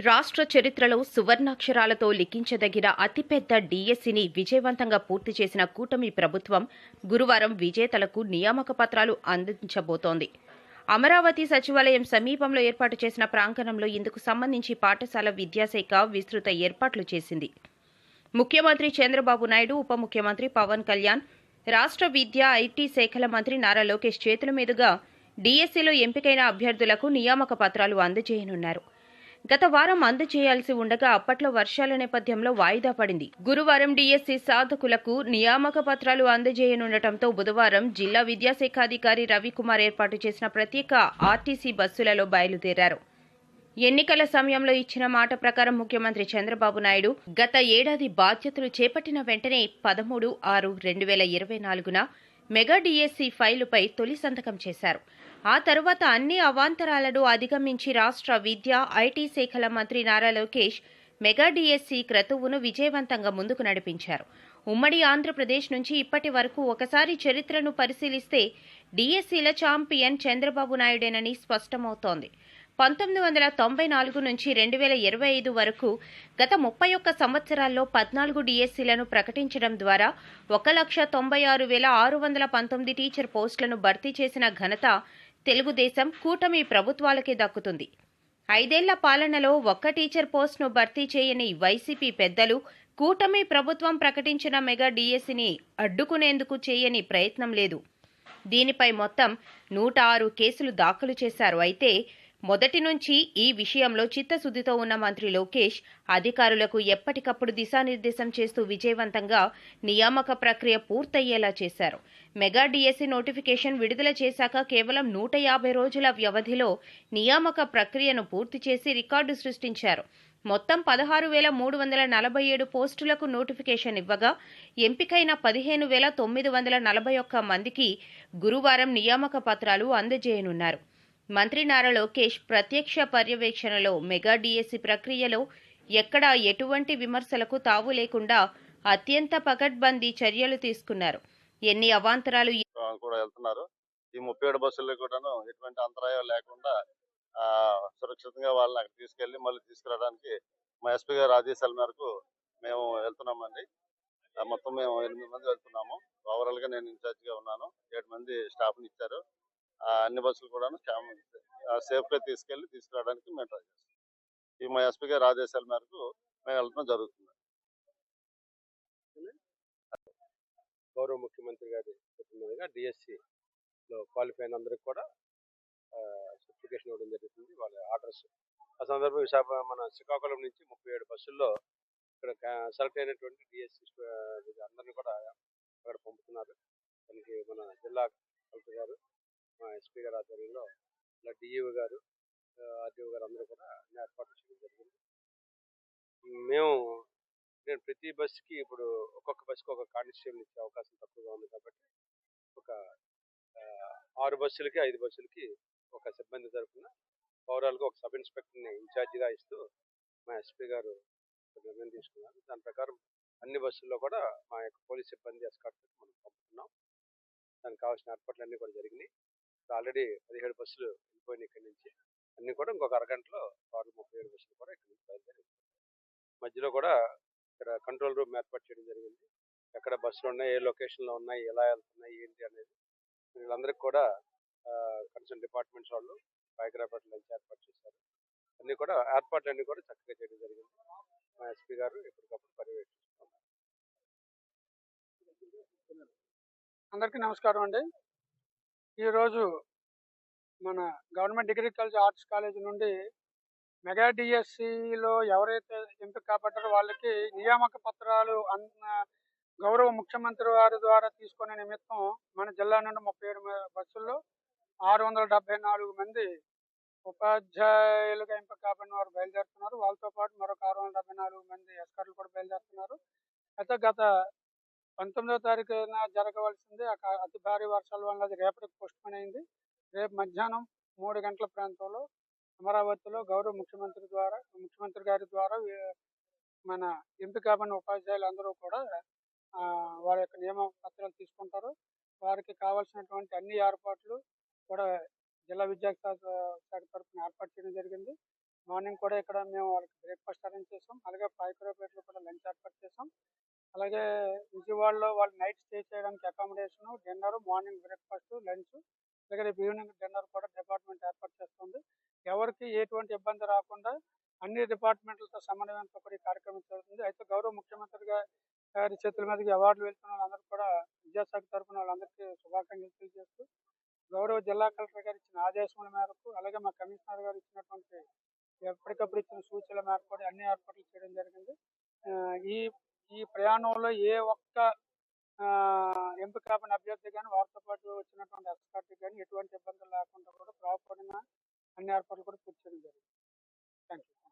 రాష్ట్ర చరిత్రలో సువర్ణాక్షరాలతో లిఖించదగిన అతిపెద్ద డీఎస్సీని విజయవంతంగా పూర్తి చేసిన కూటమి ప్రభుత్వం గురువారం విజేతలకు నియామక పత్రాలు అందించబోతోంది. అమరావతి సచివాలయం సమీపంలో ఏర్పాటు చేసిన ప్రాంగణంలో ఇందుకు సంబంధించి పాఠశాల విద్యాశాఖ విస్తృత ఏర్పాట్లు చేసింది. ముఖ్యమంత్రి చంద్రబాబు నాయుడు ఉప ముఖ్యమంత్రి పవన్ కళ్యాణ్ రాష్ట్ర విద్య ఐటీ శాఖల మంత్రి నారా లోకేష్ చేతుల మీదుగా డీఎస్సీలో ఎంపికైన అభ్యర్థులకు నియామక పత్రాలు అందజేయనున్నారు. గత వారం అందజేయాల్సి ఉండగా అప్పట్లో వర్షాల నేపథ్యంలో వాయిదా పడింది. గురువారం డీఎస్సీ సాధకులకు నియామక పత్రాలు అందజేయనుండటంతో బుధవారం జిల్లా విద్యాశాఖాధికారి రవికుమార్ ఏర్పాటు చేసిన ప్రత్యేక ఆర్టీసీ బస్సులలో బయలుదేరారు. ఎన్నికల సమయంలో ఇచ్చిన మాట ప్రకారం ముఖ్యమంత్రి చంద్రబాబు నాయుడు గత ఏడాది బాధ్యతలు చేపట్టిన వెంటనే పదమూడు ఆరు రెండు వేల ఇరవై నాలుగున మెగా డిఎస్సి ఫైలుపై తొలి సంతకం చేశారు. ఆ తరువాత అన్ని అవాంతరాలను అధిగమించి రాష్ట్ర విద్య ఐటీ శాఖల మంత్రి నారా లోకేష్ మెగా డిఎస్సి క్రతువును విజయవంతంగా ముందుకు నడిపించారు. ఉమ్మడి ఆంధ్రప్రదేశ్ నుంచి ఇప్పటి వరకు ఒకసారి చరిత్రను పరిశీలిస్తే డిఎస్సీల ఛాంపియన్ చంద్రబాబు నాయుడేనని స్పష్టమవుతోంది. పంతొమ్మిది వందల తొంభై నాలుగు నుంచి రెండు వేల ఇరవై ఐదు వరకు గత ముప్పై ఒక్క సంవత్సరాల్లో పద్నాలుగు డిఎస్సీలను ప్రకటించడం ద్వారా ఒక లక్ష తొంభై ఆరు వేల ఆరు వందల పంతొమ్మిది టీచర్ పోస్టులను భర్తీ చేసిన ఘనత తెలుగుదేశం కూటమి ప్రభుత్వాలకే దక్కుతుంది. ఐదేళ్ళ పాలనలో ఒక్క టీచర్ పోస్టును భర్తీ చేయని వైసీపీ పెద్దలు కూటమి ప్రభుత్వం ప్రకటించిన మెగా డిఎస్సిని అడ్డుకునేందుకు చేయని ప్రయత్నం లేదు. దీనిపై మొత్తం నూట ఆరు కేసులు దాఖలు చేశారు. అయితే మొదటి నుంచి ఈ విషయంలో చిత్తశుద్దితో ఉన్న మంత్రి లోకేష్ అధికారులకు ఎప్పటికప్పుడు దిశానిర్దేశం చేస్తూ విజయవంతంగా నియామక ప్రక్రియ పూర్తయ్యేలా చేశారు. మెగా డిఎస్సీ నోటిఫికేషన్ విడుదల చేశాక కేవలం నూట యాభై రోజుల వ్యవధిలో నియామక ప్రక్రియను పూర్తి చేసి రికార్డు సృష్టించారు. మొత్తం పదహారు వేల మూడు వందల నలభై ఏడు పోస్టులకు నోటిఫికేషన్ ఇవ్వగా ఎంపికైన పదిహేను వేల తొమ్మిది వందల నలభై ఒక్క మందికి గురువారం నియామక పత్రాలు అందజేయనున్నారు. మంత్రి నారా లోకేష్ ప్రత్యక్ష పర్యవేక్షణలో మెగా డిఎస్సి ప్రక్రియలో ఎక్కడా ఎటువంటి విమర్శలకు తావు లేకుండా అత్యంత పకడ్బందీ చర్యలు తీసుకున్నారు. ఎన్ని అవాంతరాలు కూడా వెళ్తున్నారు. ఈ ముప్పై ఏడు బస్సుల్లో కూడాను ఎటువంటి అంతరాయం లేకుండా సురక్షితంగా వాళ్ళని అక్కడ తీసుకెళ్ళి మళ్ళీ తీసుకురావడానికి మా ఎస్పీ గారు ఆదేశాల మేరకు మేము వెళ్తున్నామండి. మొత్తం మేము ఎనిమిది మంది వెళ్తున్నాము. ఓవరాల్గా నేను ఇన్ఛార్జ్గా ఉన్నాను. ఏడు మంది స్టాఫ్ని ఇచ్చారు. అన్ని బస్సులు కూడా సేఫ్గా తీసుకెళ్ళి తీసుకురావడానికి మేము ట్రై చేస్తాం. ఈ మా ఎస్పీ గారి ఆదేశాల మేరకు మేము వెళ్ళడం జరుగుతుంది. గౌరవ ముఖ్యమంత్రి గారి చెప్పిన డిఎస్సిలో క్వాలిఫై అయిన అందరికి కూడా సర్టిఫికేషన్ ఇవ్వడం జరుగుతుంది. వాళ్ళ ఆర్డర్స్ ఆ సందర్భం విశాఖ మన శ్రీకాకుళం నుంచి ముప్పై ఏడు బస్సుల్లో ఇక్కడ సెలెక్ట్ అయినటువంటి డిఎస్సి అందరినీ కూడా అక్కడ పంపుతున్నారు. దానికి మన జిల్లా కలెక్టర్ గారు మా ఎస్పీ గారి ఆధ్వర్యంలో ఇలా డిఈఓ గారు ఆర్డీఓ గారు అందరూ కూడా ఏర్పాటు ఏర్పాట్లు చేయడం జరిగింది. మేము నేను ప్రతి బస్సుకి ఇప్పుడు ఒక్కొక్క బస్సుకి ఒక కానిస్టేబుల్ ఇచ్చే అవకాశం తక్కువగా ఉంది కాబట్టి ఒక ఆరు బస్సులకి ఐదు బస్సులకి ఒక సిబ్బంది తరఫున పౌరాలకు ఒక సబ్ ఇన్స్పెక్టర్ని ఇన్ఛార్జిగా ఇస్తూ మా ఎస్పీ గారు నిర్ణయం తీసుకున్నారు. దాని ప్రకారం అన్ని బస్సుల్లో కూడా మా యొక్క పోలీస్ సిబ్బంది ఎస్కాట్ మనం పంపుతున్నాం. దానికి కావాల్సిన ఏర్పాట్లు అన్నీ కూడా జరిగినాయి. ఆల్రెడీ పదిహేడు బస్సులు వెళ్ళిపోయినాయి ఇక్కడి నుంచి. అన్నీ కూడా ఇంకొక అరగంటలో టోటల్ ముప్పై ఏడు బస్సులు కూడా ఇక్కడి నుంచి బయలుదేరి మధ్యలో కూడా ఇక్కడ కంట్రోల్ రూమ్ ఏర్పాటు చేయడం జరిగింది. ఎక్కడ బస్సులు ఉన్నాయి ఏ లొకేషన్లో ఉన్నాయి ఎలా వెళ్తున్నాయి ఏంటి అనేది వీళ్ళందరికీ కూడా కన్సర్న్ డిపార్ట్మెంట్స్ వాళ్ళు బయోగ్రాఫర్ నుంచి ఏర్పాటు చేశారు. అన్ని కూడా ఏర్పాట్లు కూడా చక్కగా చేయడం జరిగింది. మా ఎస్పీ గారు ఎప్పటికప్పుడు పర్యవేక్షిస్తున్నారు. అందరికీ నమస్కారం అండి. ఈరోజు మన government degree college arts college నుండి మెగా డిఎస్సిలో ఎవరైతే ఎంపిక కాబట్టారో వాళ్ళకి నియామక పత్రాలు అన్న గౌరవ ముఖ్యమంత్రి వారి ద్వారా తీసుకునే నిమిత్తం మన జిల్లా నుండి ముప్పై ఏడు బస్సుల్లో ఆరు వందల డెబ్బై నాలుగు మంది ఉపాధ్యాయులుగా ఎంపిక కాబడిన వారు బయలుదేరుతున్నారు. వాళ్ళతో పాటు మరొక ఆరు వందల డెబ్బై నాలుగు మంది అధికారులు కూడా బయలుదేరుతున్నారు. అయితే గత పంతొమ్మిదవ తారీఖున జరగవలసింది. అతి భారీ వర్షాల వల్ల అది రేపటికి పోస్ట్ పోన్ అయింది. రేపు మధ్యాహ్నం మూడు గంటల ప్రాంతంలో అమరావతిలో గౌరవ ముఖ్యమంత్రి ద్వారా ముఖ్యమంత్రి గారి ద్వారా మన ఎంపిక కాబడిన ఉపాధ్యాయులు అందరూ కూడా వారి యొక్క నియమ పత్రాలు తీసుకుంటారు. వారికి కావాల్సినటువంటి అన్ని ఏర్పాట్లు కూడా జిల్లా విద్యాశాఖ శాఖ తరఫున ఏర్పాటు చేయడం జరిగింది. మార్నింగ్ కూడా ఇక్కడ మేము వాళ్ళకి బ్రేక్ఫాస్ట్ అరేంజ్ చేసాం. అలాగే పాయకరావుపేటలో కూడా లంచ్ ఏర్పాటు చేసాం. అలాగే విజయవాడలో వాళ్ళు నైట్ స్టే చేయడానికి accommodation dinner morning breakfast lunch అలాగే రేపు ఈవినింగ్ డిన్నర్ కూడా డిపార్ట్మెంట్ ఏర్పాటు చేస్తుంది. ఎవరికి ఎటువంటి ఇబ్బంది రాకుండా అన్ని డిపార్ట్మెంట్లతో సమన్వయంతో కూడా ఈ కార్యక్రమం జరుగుతుంది. అయితే గౌరవ ముఖ్యమంత్రిగా గారి చేతుల మీదకి అవార్డులు వెళ్తున్న వాళ్ళందరూ కూడా విద్యాశాఖ తరఫున వాళ్ళందరికీ శుభాకాంక్షలు తెలియజేస్తూ గౌరవ జిల్లా కలెక్టర్ గారు ఇచ్చిన ఆదేశముల మేరకు అలాగే మా కమిషనర్ గారు ఇచ్చినటువంటి ఎప్పటికప్పుడు ఇచ్చిన సూచనల మేరకు కూడా అన్ని ఏర్పాట్లు చేయడం జరిగింది. ఆ, ఈ ఈ ప్రయాణంలో ఏ ఒక్క ఎంపిక కాబడిన అభ్యర్థి కానీ వారితో పాటు వచ్చినటువంటి ఎక్స్పర్ట్ కానీ ఎటువంటి ఇబ్బందులు లేకుండా కూడా ప్రాపర్గా అన్ని ఏర్పాట్లు కూడా పూర్తి చేయడం జరిగింది. Thank you